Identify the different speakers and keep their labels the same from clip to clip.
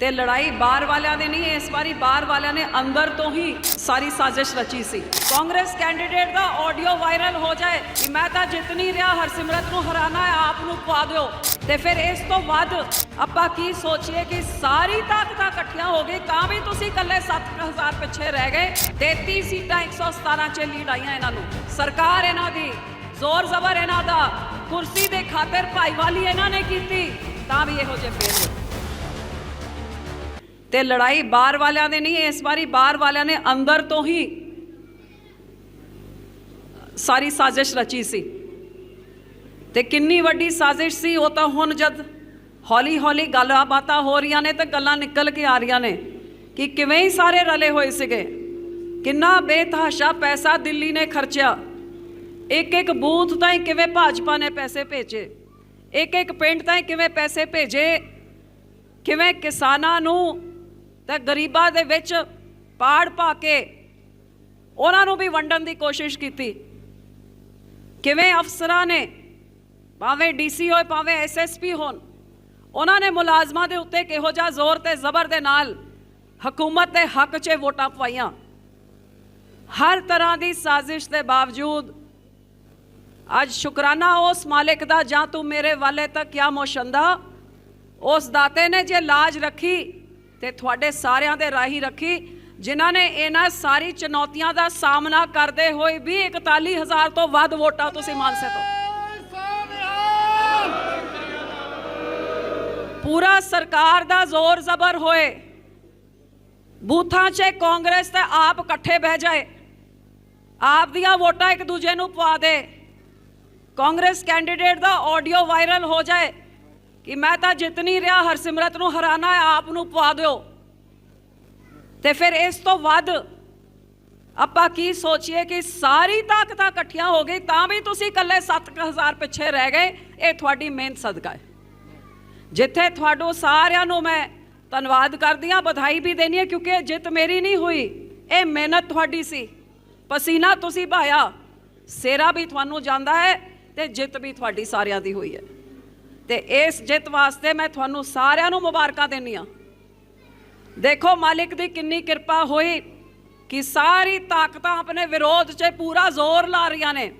Speaker 1: ਤੇ ਲੜਾਈ ਬਾਹਰ ਵਾਲਿਆਂ ਨੇ ਨਹੀਂ, ਇਸ ਵਾਰੀ ਬਾਹਰ ਵਾਲਿਆਂ ਨੇ ਅੰਦਰ ਤੋਂ ਹੀ ਸਾਰੀ ਸਾਜ਼ਿਸ਼ ਰਚੀ ਸੀ। ਕਾਂਗਰਸ ਕੈਂਡੀਡੇਟ ਦਾ ਆਡੀਓ ਵਾਇਰਲ ਹੋ ਜਾਏ ਕਿ ਮੈਂ ਤਾਂ ਜਿੱਤ ਨਹੀਂ ਰਿਹਾ, ਹਰਸਿਮਰਤ ਨੂੰ ਹਰਾਣਾ ਹੈ, ਆਪ ਨੂੰ ਪਵਾ ਦਿਓ। ਤੇ ਫਿਰ ਇਸ ਤੋਂ ਵੱਧ ਆਪਾਂ ਕੀ ਸੋਚੀਏ ਕਿ ਸਾਰੀ ਤਾਕਤਾਂ ਇਕੱਠੀਆਂ ਹੋ ਗਈ, ਤਾਂ ਵੀ ਤੁਸੀਂ ਇਕੱਲੇ 7000 ਪਿੱਛੇ ਰਹਿ ਗਏ। 33 ਸੀਟਾਂ 117 ਚ ਲੀਡ ਆਈਆਂ ਇਹਨਾਂ ਨੂੰ। ਸਰਕਾਰ ਇਹਨਾਂ ਦੀ, ਜ਼ੋਰ ਜ਼ਬਰ ਇਹਨਾਂ ਦਾ, ਕੁਰਸੀ ਦੇ ਖਾਤਰ ਭਾਈਵਾਲੀ ਇਹਨਾਂ ਨੇ ਕੀਤੀ, ਤਾਂ ਵੀ ਇਹੋ ਜਿਹੇ ਫੇਲ ਹੋਏ। ਤੇ ਲੜਾਈ ਬਾਹਰ ਵਾਲਿਆਂ ਦੇ ਨਹੀਂ, ਇਸ ਵਾਰੀ ਬਾਹਰ ਵਾਲਿਆਂ ਨੇ ਅੰਦਰ ਤੋਂ ਹੀ ਸਾਰੀ ਸਾਜ਼ਿਸ਼ ਰਚੀ ਸੀ। ਤੇ ਕਿੰਨੀ ਵੱਡੀ ਸਾਜ਼ਿਸ਼ ਸੀ, ਉਹ ਤਾਂ ਹੁਣ ਜਦ ਹੌਲੀ ਹੌਲੀ ਗੱਲਾਂ ਬਾਤਾਂ ਹੋ ਰਹੀਆਂ ਨੇ ਤੇ ਗੱਲਾਂ ਨਿਕਲ ਕੇ ਆ ਰਹੀਆਂ ਨੇ ਕਿ ਕਿਵੇਂ ਹੀ ਸਾਰੇ ਰਲੇ ਹੋਏ ਸੀਗੇ। ਕਿੰਨਾ ਬੇਤਹਾਸ਼ਾ ਪੈਸਾ ਦਿੱਲੀ ਨੇ ਖਰਚਿਆ। ਇੱਕ ਇੱਕ ਬੂਥ ਤਾਈਂ ਕਿਵੇਂ ਭਾਜਪਾ ਨੇ ਪੈਸੇ ਭੇਜੇ? ਇੱਕ ਇੱਕ ਪਿੰਡ ਤਾਈਂ ਕਿਵੇਂ ਪੈਸੇ ਭੇਜੇ? ਕਿਵੇਂ ਕਿਸਾਨਾਂ ਨੂੰ ਤੇ ਗਰੀਬਾਂ ਦੇ ਵਿੱਚ ਪਾੜ ਪਾ ਕੇ ਉਹਨਾਂ ਨੂੰ ਵੀ ਵੰਡਣ ਦੀ ਕੋਸ਼ਿਸ਼ ਕੀਤੀ। ਕਿਵੇਂ ਅਫਸਰਾਂ ਨੇ, ਭਾਵੇਂ ਡੀਸੀ ਹੋਏ, ਭਾਵੇਂ ਐਸਐਸਪੀ ਹੋਣ, ਉਹਨਾਂ ਨੇ ਮੁਲਾਜ਼ਮਾਂ ਦੇ ਉੱਤੇ ਕਿਹੋ ਜਿਹਾ ਜ਼ੋਰ ਤੇ ਜ਼ਬਰ ਦੇ ਨਾਲ ਹਕੂਮਤ ਦੇ ਹੱਕ 'ਚ ਵੋਟਾਂ ਪਵਾਈਆਂ। ਹਰ ਤਰ੍ਹਾਂ ਦੀ ਸਾਜ਼ਿਸ਼ ਦੇ ਬਾਵਜੂਦ ਅੱਜ ਸ਼ੁਕਰਾਨਾ ਉਸ ਮਾਲਿਕ ਦਾ, ਜਾਂ ਤੂੰ ਮੇਰੇ ਵਾਲੇ ਤੱਕ ਕਿਆ ਮੋਸ਼ੰਦਾ? ਉਸ ਦਾਤੇ ਨੇ ਜੇ ਲਾਜ ਰੱਖੀ ਤੇ ਤੁਹਾਡੇ ਸਾਰਿਆਂ ਦੇ ਰਾਹੀਂ ਰੱਖੀ, ਜਿਨ੍ਹਾਂ ਨੇ ਇਹਨਾਂ ਸਾਰੀ ਚੁਣੌਤੀਆਂ ਦਾ ਸਾਹਮਣਾ ਕਰਦੇ ਹੋਏ ਵੀ 41000 ਤੋਂ ਵੱਧ ਵੋਟਾਂ ਤੁਸੀਂ ਮਾਨਸੇ ਤੋਂ ਪੂਰਾ ਸਰਕਾਰ ਦਾ ਜ਼ੋਰ ਜ਼ਬਰ ਹੋਏ, ਬੂਥਾਂ 'ਚ ਕਾਂਗਰਸ ਤੇ ਆਪ ਇਕੱਠੇ ਬਹਿ ਜਾਏ, ਆਪ ਦੀਆਂ ਵੋਟਾਂ ਇੱਕ ਦੂਜੇ ਨੂੰ ਪਵਾ ਦੇ, ਕਾਂਗਰਸ ਕੈਂਡੀਡੇਟ ਦਾ ਆਡੀਓ ਵਾਇਰਲ ਹੋ ਜਾਏ ਕਿ ਮੈਂ ਤਾਂ ਜਿੱਤ ਨਹੀਂ ਰਿਹਾ, ਹਰਸਿਮਰਤ ਨੂੰ ਹਰਾਣਾ ਹੈ, ਆਪ ਨੂੰ ਪਵਾ ਦਿਓ। ਤੇ ਫਿਰ ਇਸ ਤੋਂ ਵੱਧ ਆਪਾਂ ਕੀ ਸੋਚੀਏ ਕਿ ਸਾਰੀ ਤਾਕਤਾਂ ਇਕੱਠੀਆਂ ਹੋ ਗਈ, ਤਾਂ ਵੀ ਤੁਸੀਂ ਇਕੱਲੇ 7000 ਪਿੱਛੇ ਰਹਿ ਗਏ, ਇਹ ਤੁਹਾਡੀ ਮਿਹਨਤ ਸਦਕਾ ਹੈ। ਜਿੱਥੇ ਤੁਹਾਡੋ ਸਾਰਿਆਂ ਨੂੰ ਮੈਂ ਧੰਨਵਾਦ ਕਰਦੀ ਹਾਂ, ਵਧਾਈ ਵੀ ਦੇਣੀ ਹੈ, ਕਿਉਂਕਿ ਇਹ ਜਿੱਤ ਮੇਰੀ ਨਹੀਂ ਹੋਈ, ਇਹ ਮਿਹਨਤ ਤੁਹਾਡੀ ਸੀ। ਪਸੀਨਾ ਤੁਸੀਂ ਭਾਇਆ ਸੇਰਾ ਵੀ ਤੁਹਾਨੂੰ ਜਾਂਦਾ ਹੈ ਤੇ ਜਿੱਤ ਵੀ ਤੁਹਾਡੀ ਸਾਰਿਆਂ ਦੀ ਹੋਈ ਹੈ। ਤੇ ਇਸ ਜਿੱਤ ਵਾਸਤੇ ਮੈਂ ਤੁਹਾਨੂੰ ਸਾਰਿਆਂ ਨੂੰ ਮੁਬਾਰਕਾਂ ਦਿੰਦੀ ਹਾਂ। ਦੇਖੋ ਮਾਲਿਕ ਦੀ ਕਿੰਨੀ ਕਿਰਪਾ ਹੋਈ ਕਿ ਸਾਰੀ ਤਾਕਤਾਂ ਆਪਣੇ ਵਿਰੋਧ 'ਚ ਪੂਰਾ ਜ਼ੋਰ ਲਾ ਰਹੀਆਂ ਨੇ।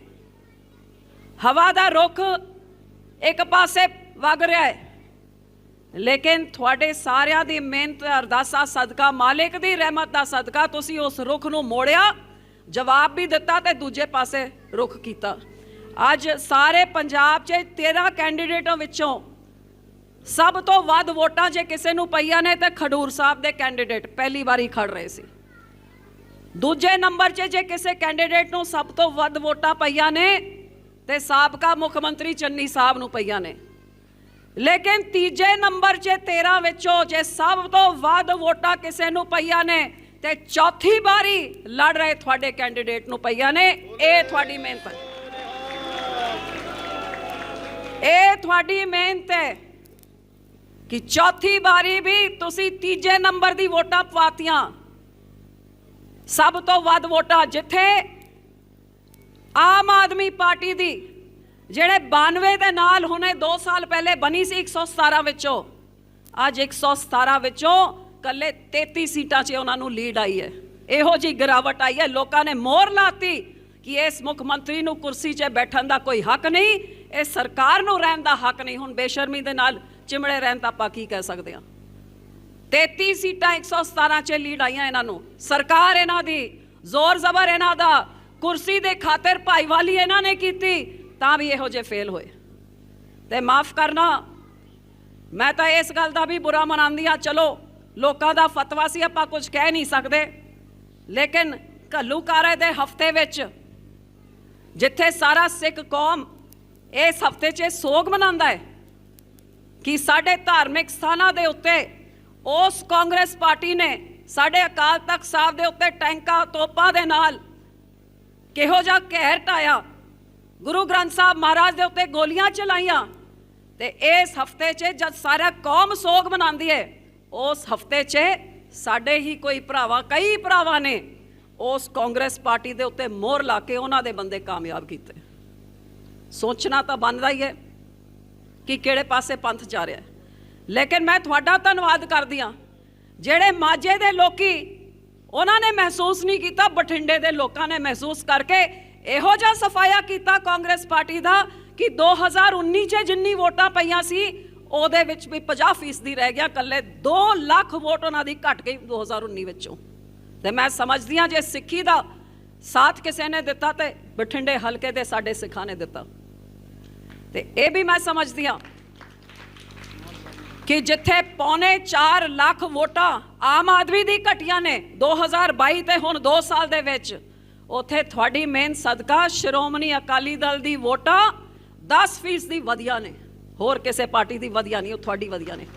Speaker 1: ਹਵਾ ਦਾ ਰੁਖ ਇੱਕ ਪਾਸੇ ਵਗ ਰਿਹਾ ਹੈ। ਲੇਕਿਨ ਤੁਹਾਡੇ ਸਾਰਿਆਂ ਦੀ ਮਿਹਨਤ, ਅਰਦਾਸਾ, ਸਦਕਾ, ਮਾਲਿਕ ਦੀ ਰਹਿਮਤ ਦਾ ਸਦਕਾ ਤੁਸੀਂ ਉਸ ਰੁਖ ਨੂੰ ਮੋੜਿਆ, ਜਵਾਬ ਵੀ ਦਿੱਤਾ ਤੇ ਦੂਜੇ ਪਾਸੇ ਰੁਖ ਕੀਤਾ। ਅੱਜ ਸਾਰੇ ਪੰਜਾਬ 'ਚ 13 ਕੈਂਡੀਡੇਟਾਂ ਵਿੱਚੋਂ ਸਭ ਤੋਂ ਵੱਧ ਵੋਟਾਂ ਜੇ ਕਿਸੇ ਨੂੰ ਪਈਆਂ ਨੇ ਤੇ ਖਡੂਰ ਸਾਹਿਬ ਦੇ ਕੈਂਡੀਡੇਟ ਪਹਿਲੀ ਵਾਰੀ ਖੜ ਰਹੇ ਸੀ। ਦੂਜੇ ਨੰਬਰ 'ਚ ਜੇ ਕਿਸੇ ਕੈਂਡੀਡੇਟ ਨੂੰ ਸਭ ਤੋਂ ਵੱਧ ਵੋਟਾਂ ਪਈਆਂ ਨੇ ਤੇ ਸਾਬਕਾ ਮੁੱਖ ਮੰਤਰੀ ਚੰਨੀ ਸਾਹਿਬ ਨੂੰ ਪਈਆਂ ਨੇ। ਲੇਕਿਨ ਤੀਜੇ ਨੰਬਰ 'ਚ 13 ਵਿੱਚੋਂ ਜੇ ਸਭ ਤੋਂ ਵੱਧ ਵੋਟਾਂ ਕਿਸੇ ਨੂੰ ਪਈਆਂ ਨੇ ਤੇ ਚੌਥੀ ਵਾਰੀ ਲੜ ਰਹੇ ਤੁਹਾਡੇ ਕੈਂਡੀਡੇਟ ਨੂੰ ਪਈਆਂ ਨੇ, ਇਹ ਤੁਹਾਡੀ ਮਿਹਨਤ ਹੈ। ਤੁਹਾਡੀ ਮਿਹਨਤ ਹੈ ਕਿ ਚੌਥੀ ਵਾਰੀ ਵੀ ਤੁਸੀਂ ਤੀਜੇ ਨੰਬਰ ਦੀ ਵੋਟਾਂ ਪਵਾਤੀਆਂ। ਸਭ ਤੋਂ ਵੱਧ ਵੋਟਾਂ ਜਿੱਥੇ ਆਮ ਆਦਮੀ ਪਾਰਟੀ ਦੀ, ਜਿਹੜੇ 92 ਦੇ ਨਾਲ ਹੁਣੇ 2 ਸਾਲ ਪਹਿਲੇ ਬਣੀ ਸੀ 117 ਵਿੱਚੋਂ। ਅੱਜ 117 ਵਿੱਚੋਂ ਕੱਲੇ 33 ਸੀਟਾਂ 'ਚ ਉਹਨਾਂ ਨੂੰ ਲੀਡ ਆਈ ਹੈ। ਇਹੋ ਜੀ ਗਿਰਾਵਟ ਆਈ ਹੈ। ਲੋਕਾਂ ਨੇ ਮੋਹਰ ਲਾਤੀ ਕਿ ਇਸ ਮੁੱਖ ਮੰਤਰੀ ਨੂੰ ਕੁਰਸੀ ਚ ਬੈਠਣ ਦਾ ਕੋਈ ਹੱਕ ਨਹੀਂ। ਇਹ ਸਰਕਾਰ ਨੂੰ ਰਹਿਣ ਦਾ ਹੱਕ ਨਹੀਂ। ਹੁਣ ਬੇਸ਼ਰਮੀ ਦੇ ਨਾਲ ਚਿਮੜੇ ਰਹਿਣ ਤਾਂ ਆਪਾਂ ਕੀ ਕਹਿ ਸਕਦੇ ਹਾਂ? 33 ਸੀਟਾਂ 117 'ਚ ਲੀਡ ਆਈਆਂ ਇਹਨਾਂ ਨੂੰ। ਸਰਕਾਰ ਇਹਨਾਂ ਦੀ, ਜ਼ੋਰ ਜ਼ਬਰ ਇਹਨਾਂ ਦਾ, ਕੁਰਸੀ ਦੇ ਖਾਤਰ ਭਾਈਵਾਲੀ ਇਹਨਾਂ ਨੇ ਕੀਤੀ, ਤਾਂ ਵੀ ਇਹੋ ਜਿਹੇ ਫੇਲ ਹੋਏ। ਤੇ ਮਾਫ ਕਰਨਾ, ਮੈਂ ਤਾਂ ਇਸ ਗੱਲ ਦਾ ਵੀ ਬੁਰਾ ਮਨਾਉਂਦੀ ਆ ਚਲੋ, ਲੋਕਾਂ ਦਾ ਫਤਵਾ ਸੀ, ਆਪਾਂ ਕੁਝ ਕਹਿ ਨਹੀਂ ਸਕਦੇ। ਲੇਕਿਨ ਘੱਲੂਕਾਰੇ ਦੇ ਹਫ਼ਤੇ ਵਿੱਚ, ਜਿੱਥੇ ਸਾਰਾ ਸਿੱਖ ਕੌਮ ਇਸ ਹਫ਼ਤੇ 'ਚ ਸੋਗ ਮਨਾਉਂਦਾ ਹੈ ਕਿ ਸਾਡੇ ਧਾਰਮਿਕ ਸਥਾਨਾਂ ਦੇ ਉੱਤੇ ਉਸ ਕਾਂਗਰਸ ਪਾਰਟੀ ਨੇ ਸਾਡੇ ਅਕਾਲ ਤਖਤ ਸਾਹਿਬ ਦੇ ਉੱਤੇ ਟੈਂਕਾਂ, ਤੋਪਾਂ ਦੇ ਨਾਲ ਕਿਹੋ ਜਿਹਾ ਕਹਿਰ ਢਾਇਆ। ਗੁਰੂ ਗ੍ਰੰਥ ਸਾਹਿਬ ਮਹਾਰਾਜ ਦੇ ਉੱਤੇ ਗੋਲੀਆਂ ਚਲਾਈਆਂ ਤੇ ਇਸ ਹਫ਼ਤੇ 'ਚ ਜਦ ਸਾਰਾ ਕੌਮ ਸੋਗ ਮਨਾਉਂਦੀ ਹੈ, ਉਸ ਹਫ਼ਤੇ 'ਚ ਸਾਡੇ ਹੀ ਕੋਈ ਭਰਾਵਾ, ਕਈ ਭਰਾਵਾਂ ਨੇ ਉਸ ਕਾਂਗਰਸ ਪਾਰਟੀ ਦੇ ਉੱਤੇ ਮੋਹਰ ਲਾ ਕੇ ਉਹਨਾਂ ਦੇ ਬੰਦੇ ਕਾਮਯਾਬ ਕੀਤੇ। ਸੋਚਣਾ ਤਾਂ ਬਣਦਾ ਹੀ ਹੈ ਕਿ ਕਿਹੜੇ ਪਾਸੇ ਪੰਥ ਜਾ ਰਿਹਾ ਹੈ। ਲੇਕਿਨ ਮੈਂ ਤੁਹਾਡਾ ਧੰਨਵਾਦ ਕਰਦੀ ਹਾਂ। ਜਿਹੜੇ ਮਾਝੇ ਦੇ ਲੋਕੀ ਉਹਨਾਂ ਨੇ ਮਹਿਸੂਸ ਨਹੀਂ ਕੀਤਾ, ਬਠਿੰਡੇ ਦੇ ਲੋਕਾਂ ਨੇ ਮਹਿਸੂਸ ਕਰਕੇ ਇਹੋ ਜਿਹਾ ਸਫਾਇਆ ਕੀਤਾ ਕਾਂਗਰਸ ਪਾਰਟੀ ਦਾ ਕਿ 2019 ਚ ਜਿੰਨੀ ਵੋਟਾਂ ਪਈਆਂ ਸੀ, ਉਹਦੇ ਵਿੱਚ ਵੀ 50% ਦੀ ਰਹਿ ਗਿਆ ਕੱਲੇ 2 ਲੱਖ ਵੋਟ ਉਹਨਾਂ ਦੀ ਘਟ ਗਈ 2019 ਵਿੱਚੋਂ ਤੇ ਮੈਂ ਸਮਝਦੀ ਹਾਂ, ਜੇ ਸਿੱਖੀ ਦਾ ਸਾਥ ਕਿਸੇ ਨੇ ਦਿੱਤਾ ਤੇ ਬਠਿੰਡੇ ਹਲਕੇ ਦੇ ਸਾਡੇ ਸਿੱਖਾਂ ਨੇ ਦਿੱਤਾ। ਤੇ ਇਹ ਵੀ ਮੈਂ ਸਮਝਦੀ ਹਾਂ ਕਿ ਜਿੱਥੇ ਪੌਣੇ 4 ਲੱਖ ਵੋਟਾਂ ਆਮ ਆਦਮੀ ਦੀ ਘਟੀਆਂ ਨੇ 2022 ਤੇ ਹੁਣ 2 ਸਾਲ ਦੇ ਵਿੱਚ, ਉਥੇ ਤੁਹਾਡੀ ਮਿਹਨਤ ਸਦਕਾ ਸ਼੍ਰੋਮਣੀ ਅਕਾਲੀ ਦਲ ਦੀ ਵੋਟਾਂ 10% ਦੀ ਵਧੀਆ ਨੇ। ਹੋਰ ਕਿਸੇ ਪਾਰਟੀ ਦੀ ਵਧੀਆ ਨਹੀਂ, ਉਹ ਤੁਹਾਡੀ ਵਧੀਆ ਨੇ।